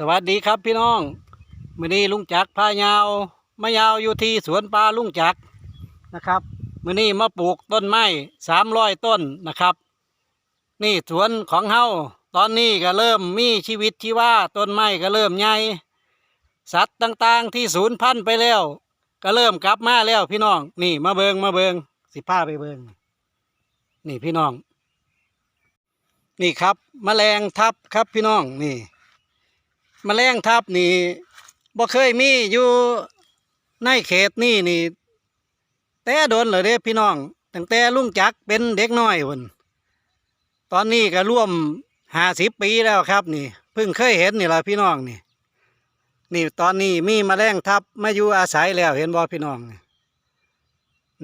สวัสดีครับพี่น้องมื่อนี้ลุงจักพายาวมายาวอยู่ที่สวนปลาลุงจักนะครับมื่อนี้มาปลูกต้นไม้สามร้อยต้นนะครับ นี่สวนของเฮาตอนนี้ก็เริ่มมีชีวิตชีว่าต้นไม้ก็เริ่มใหญ่สัตว์ต่างๆที่สูญพันธุ์ไปแล้ว ก็เริ่มกลับมาแล้วพี่น้อง นี่มาเบิงมาเบิงสิพาไปเบิงนี่พี่น้อง นี่ครับแมลงทับครับพี่น้องนี่ แมลงทับนี่บ่เคยมีอยู่ในเขตนี่นี่ แต่โดนเลยเด้พี่น้อง ตั้งแต่ลุงจักเป็นเด็กน้อยพุ่นตอนนี้ก็ร่วมห้าสิบปีแล้วครับ นี่เพิ่งเคยเห็นนี่ละพี่น้องนี่ นี่ตอนนี้มีแมลงทับมาอยู่อาศัยแล้วเห็นบ่พี่น้องนี่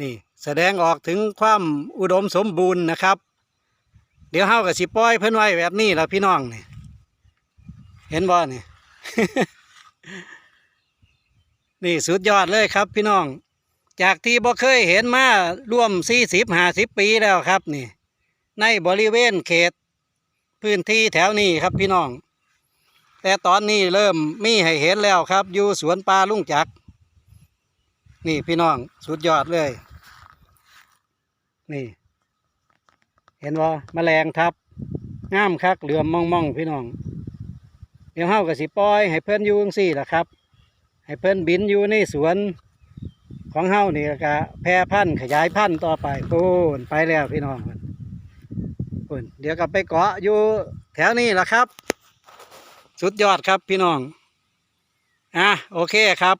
นี่แสดงออกถึงความอุดมสมบูรณ์นะครับ เดี๋ยวเฮากับสิปล่อยเพิ่นไว้แบบนี้และพี่น้องนี่เห็นบ่นี่ นี่สุดยอดเลยครับพี่น้อง จากที่บ่เคยเห็นมาร่วมสี่สิบห้าสิบปีแล้วครับนี่ ในบริเวณเขต พื้นที่แถวนี้ครับพี่น้อง แต่ตอนนี้เริ่มมีให้เห็นแล้วครับ อยู่สวนปลาลุงจัก นี่พี่น้องสุดยอดเลย นี่ เห็นว่าแมลงทับง่ามคักเหลือมมองมองๆพี่น้อง เดี๋ยวเฮากับสิปล่อย ให้เพื่อนอยู่จังซี่ล่ะครับ ให้เพื่อนบินอยู่ในสวนของเฮานี่แล้วก็แพร่พันธุ์ขยายพันธุ์ต่อไปโอ้นไปแล้วพี่น้องปุ่นเดี๋ยวกับไปเกาะอยู่แถวนี้ล่ะครับ สุดยอดครับพี่น้องอะโอเคครับ